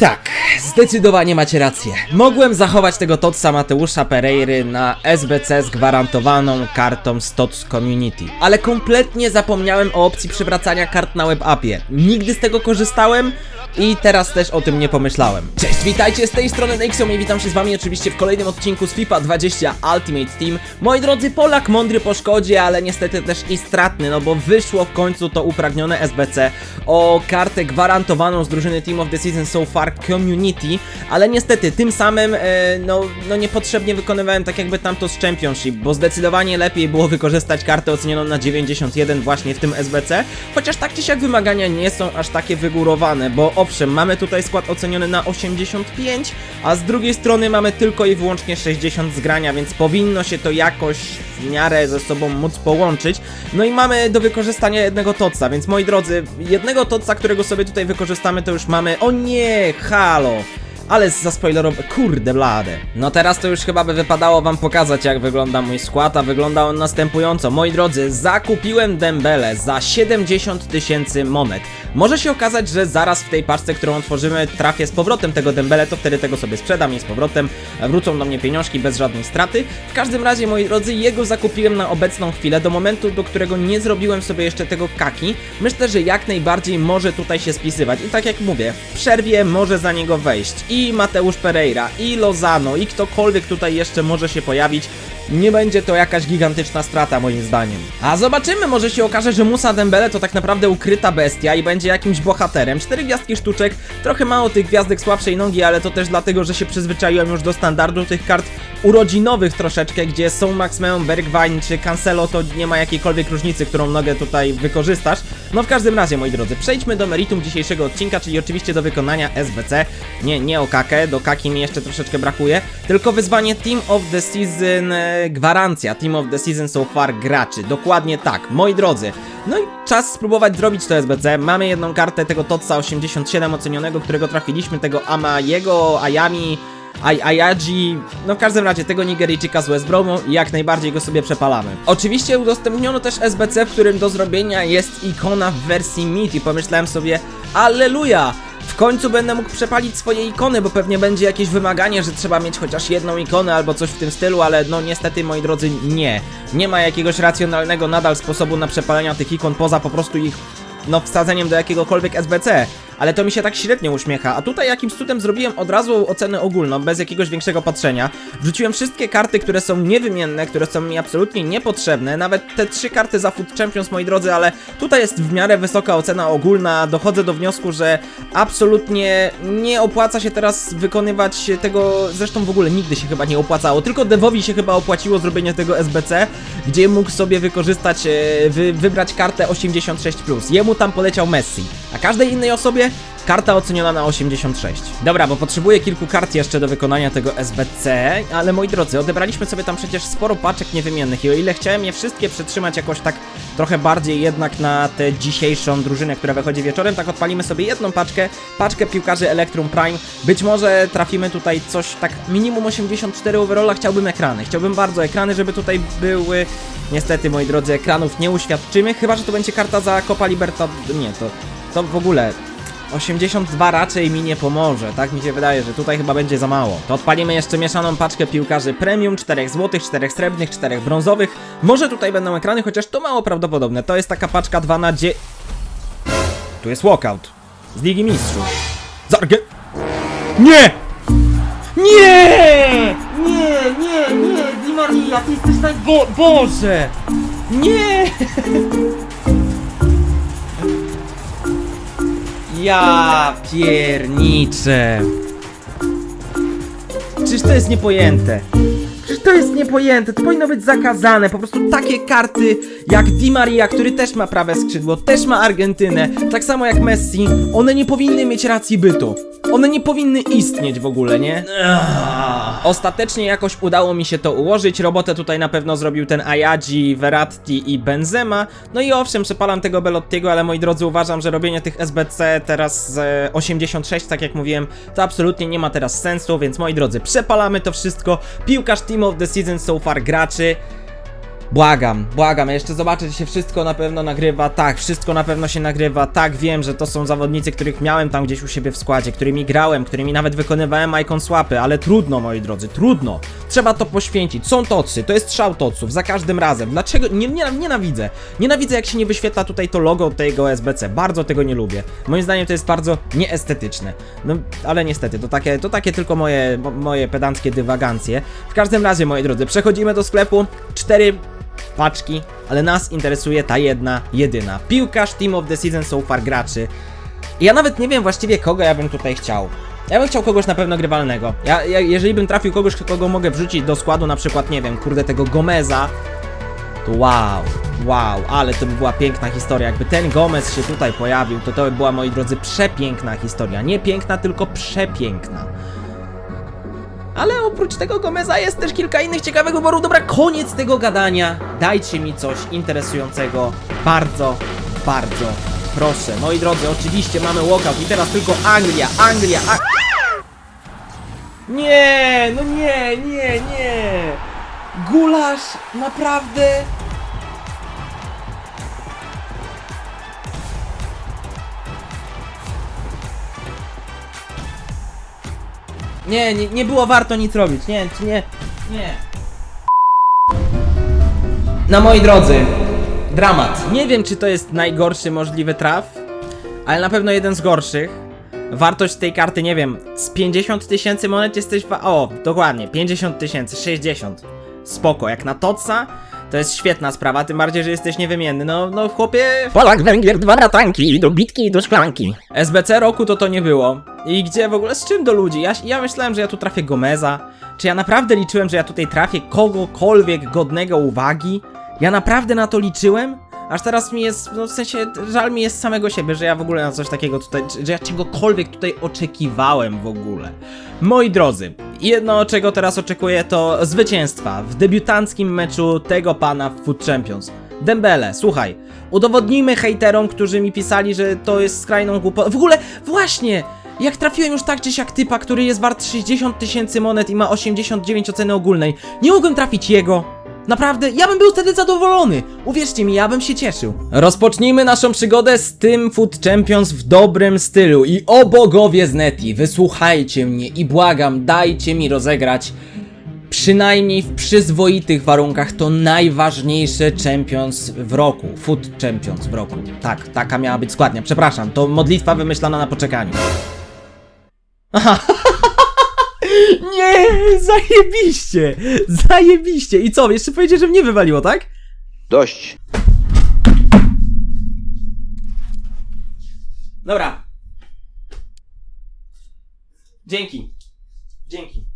Tak, zdecydowanie macie rację. Mogłem zachować tego Totsa Mateusza Pereiry na SBC z gwarantowaną kartą z Tots Community. Ale kompletnie zapomniałem o opcji przywracania kart na WebAppie. Nigdy z tego korzystałem i teraz też o tym nie pomyślałem. Cześć, witajcie z tej strony Nexium i witam się z wami oczywiście w kolejnym odcinku z FIFA 20 Ultimate Team. Moi drodzy, Polak mądry po szkodzie, ale niestety też i stratny, no bo wyszło w końcu to upragnione SBC o kartę gwarantowaną z drużyny Team of the Season So Far Community, ale niestety tym samym e, no, no niepotrzebnie wykonywałem tak jakby tamto z Championship, bo zdecydowanie lepiej było wykorzystać kartę ocenioną na 91 właśnie w tym SBC, chociaż tak czy siak wymagania nie są aż takie wygórowane, bo owszem, mamy tutaj skład oceniony na 85, a z drugiej strony mamy tylko i wyłącznie 60 zgrania, więc powinno się to jakoś w miarę ze sobą móc połączyć. No i mamy do wykorzystania jednego toca, więc moi drodzy, jednego toca, którego sobie tutaj wykorzystamy, to już mamy. O nie, halo! Ale zaspoilerowe, kurde blade. No teraz to już chyba by wypadało wam pokazać jak wygląda mój skład, a wygląda on następująco. Moi drodzy, zakupiłem Dembele za 70 tysięcy monet. Może się okazać, że zaraz w tej paczce, którą otworzymy, trafię z powrotem tego Dembele, to wtedy tego sobie sprzedam i z powrotem wrócą do mnie pieniążki bez żadnej straty. W każdym razie, moi drodzy, jego zakupiłem na obecną chwilę, do momentu, do którego nie zrobiłem sobie jeszcze tego kaki. Myślę, że jak najbardziej może tutaj się spisywać. I tak jak mówię, w przerwie może za niego wejść i Mateusz Pereira, i Lozano, i ktokolwiek tutaj jeszcze może się pojawić. Nie będzie to jakaś gigantyczna strata moim zdaniem. A zobaczymy, może się okaże, że Musa Dembele to tak naprawdę ukryta bestia i będzie jakimś bohaterem. Cztery gwiazdki sztuczek, trochę mało tych gwiazdek słabszej nogi, ale to też dlatego, że się przyzwyczaiłem już do standardu tych kart urodzinowych troszeczkę, gdzie są Maxmeon, Bergwijn czy Cancelo, to nie ma jakiejkolwiek różnicy, którą nogę tutaj wykorzystasz. No w każdym razie, moi drodzy, przejdźmy do meritum dzisiejszego odcinka, czyli oczywiście do wykonania SBC. Nie, nie o kakę, do kaki mi jeszcze troszeczkę brakuje, tylko wyzwanie Team of the Season, e, gwarancja Team of the Season so far graczy. Dokładnie tak, moi drodzy. No i czas spróbować zrobić to SBC. Mamy jedną kartę tego Totsa 87 ocenionego, którego trafiliśmy, tego Amajego, Ayami, Ay Ayaji, no w każdym razie tego Nigeryjczyka z West Bromu i jak najbardziej go sobie przepalamy. Oczywiście udostępniono też SBC, w którym do zrobienia jest ikona w wersji MIT i pomyślałem sobie, alleluja! W końcu będę mógł przepalić swoje ikony, bo pewnie będzie jakieś wymaganie, że trzeba mieć chociaż jedną ikonę albo coś w tym stylu, ale no niestety moi drodzy nie. Nie ma jakiegoś racjonalnego nadal sposobu na przepalenia tych ikon poza po prostu ich no wsadzeniem do jakiegokolwiek SBC, ale to mi się tak średnio uśmiecha, a tutaj jakimś cudem zrobiłem od razu ocenę ogólną, bez jakiegoś większego patrzenia. Wrzuciłem wszystkie karty, które są niewymienne, które są mi absolutnie niepotrzebne, nawet te trzy karty za Food Champions, moi drodzy, ale tutaj jest w miarę wysoka ocena ogólna, dochodzę do wniosku, że absolutnie nie opłaca się teraz wykonywać tego, zresztą w ogóle nigdy się chyba nie opłacało, tylko Devowi się chyba opłaciło zrobienie tego SBC, gdzie mógł sobie wykorzystać, e, wy, wybrać kartę 86+. Jemu tam poleciał Messi, a każdej innej osobie karta oceniona na 86. Dobra, bo potrzebuję kilku kart jeszcze do wykonania tego SBC, ale moi drodzy, odebraliśmy sobie tam przecież sporo paczek niewymiennych i o ile chciałem je wszystkie przetrzymać jakoś tak trochę bardziej jednak na tę dzisiejszą drużynę, która wychodzi wieczorem, tak odpalimy sobie jedną paczkę, paczkę piłkarzy Electrum Prime. Być może trafimy tutaj coś tak minimum 84 overalla, chciałbym ekrany. Chciałbym bardzo ekrany, żeby tutaj były. Niestety, moi drodzy, ekranów nie uświadczymy, chyba że to będzie karta za Copa Libertad... Nie, to, to w ogóle 82 raczej mi nie pomoże, tak mi się wydaje, że tutaj chyba będzie za mało. To odpalimy jeszcze mieszaną paczkę piłkarzy premium, 4 złotych, 4 srebrnych, 4 brązowych. Może tutaj będą ekrany, chociaż to mało prawdopodobne. To jest taka paczka 2 na 9. Tu jest walkout. Z Ligi Mistrzów. Zargę... Nie! Nie! Nie, nie, nie! Di Maria, ty jesteś naj... Bo Boże! Nie! Ja pierniczę. Czyż to jest niepojęte? Przecież to jest niepojęte, to powinno być zakazane. Po prostu takie karty jak Di Maria, który też ma prawe skrzydło, też ma Argentynę, tak samo jak Messi, one nie powinny mieć racji bytu. One nie powinny istnieć w ogóle, nie? Ostatecznie jakoś udało mi się to ułożyć. Robotę tutaj na pewno zrobił ten Ayadzi, Verratti i Benzema. No i owszem, przepalam tego Belottiego, ale moi drodzy, uważam, że robienie tych SBC teraz z e, 86, tak jak mówiłem, to absolutnie nie ma teraz sensu, więc moi drodzy, przepalamy to wszystko. Piłkarz Team of the Season so far graczy. Błagam, błagam, ja jeszcze zobaczę, czy się wszystko na pewno nagrywa. Tak, wszystko na pewno się nagrywa. Tak, wiem, że to są zawodnicy, których miałem tam gdzieś u siebie w składzie, którymi grałem, którymi nawet wykonywałem icon swapy, ale trudno, moi drodzy, trudno. Trzeba to poświęcić. Są tocy, to jest szał toców, za każdym razem. Dlaczego? Nie, nie, nienawidzę. Nienawidzę, jak się nie wyświetla tutaj to logo tego SBC. Bardzo tego nie lubię. Moim zdaniem to jest bardzo nieestetyczne. No, ale niestety, to takie, to takie tylko moje, mo- moje pedanckie dywagancje. W każdym razie, moi drodzy, przechodzimy do sklepu. Cztery paczki, ale nas interesuje ta jedna, jedyna. Piłkarz Team of the Season so far graczy. I ja nawet nie wiem właściwie kogo ja bym tutaj chciał. Ja bym chciał kogoś na pewno grywalnego. Ja, ja, jeżeli bym trafił kogoś, kogo mogę wrzucić do składu, na przykład, nie wiem, kurde, tego Gomeza, to wow, wow, ale to by była piękna historia. Jakby ten Gomez się tutaj pojawił, to to by była, moi drodzy, przepiękna historia. Nie piękna, tylko przepiękna. Ale oprócz tego Gomeza jest też kilka innych ciekawych wyborów. Dobra, koniec tego gadania. Dajcie mi coś interesującego. Bardzo, bardzo proszę. Moi drodzy, oczywiście mamy walkout i teraz tylko Anglia, Anglia, a... Nie, no nie, nie, nie. Gulasz, naprawdę? Nie, nie, nie było warto nic robić. Nie, nie, nie. No moi drodzy, dramat. Nie wiem, czy to jest najgorszy możliwy traf, ale na pewno jeden z gorszych. Wartość tej karty, nie wiem, z 50 tysięcy monet jesteś wa- O, dokładnie, 50 tysięcy, 60. Spoko, jak na Totsa, to jest świetna sprawa, tym bardziej, że jesteś niewymienny. No, no chłopie, Polak, Węgier, dwa ratanki, do bitki i do szklanki. SBC roku to to nie było. I gdzie w ogóle, z czym do ludzi? Ja, ja myślałem, że ja tu trafię Gomeza. Czy ja naprawdę liczyłem, że ja tutaj trafię kogokolwiek godnego uwagi? Ja naprawdę na to liczyłem? Aż teraz mi jest, no w sensie, żal mi jest samego siebie, że ja w ogóle na coś takiego tutaj, że ja czegokolwiek tutaj oczekiwałem w ogóle. Moi drodzy, jedno czego teraz oczekuję to zwycięstwa w debiutanckim meczu tego pana w Food Champions. Dembele, słuchaj, udowodnijmy hejterom, którzy mi pisali, że to jest skrajną głupotą. W ogóle, właśnie! Jak trafiłem już tak czy siak typa, który jest wart 60 tysięcy monet i ma 89 oceny ogólnej, nie mogłem trafić jego. Naprawdę, ja bym był wtedy zadowolony. Uwierzcie mi, ja bym się cieszył. Rozpocznijmy naszą przygodę z tym Food Champions w dobrym stylu. I o bogowie z Neti, wysłuchajcie mnie i błagam, dajcie mi rozegrać przynajmniej w przyzwoitych warunkach to najważniejsze Champions w roku. Food Champions w roku. Tak, taka miała być składnia. Przepraszam, to modlitwa wymyślona na poczekaniu. Aha. Nie, zajebiście! Zajebiście! I co, jeszcze powiedzieć, że mnie wywaliło, tak? Dość. Dobra. Dzięki. Dzięki.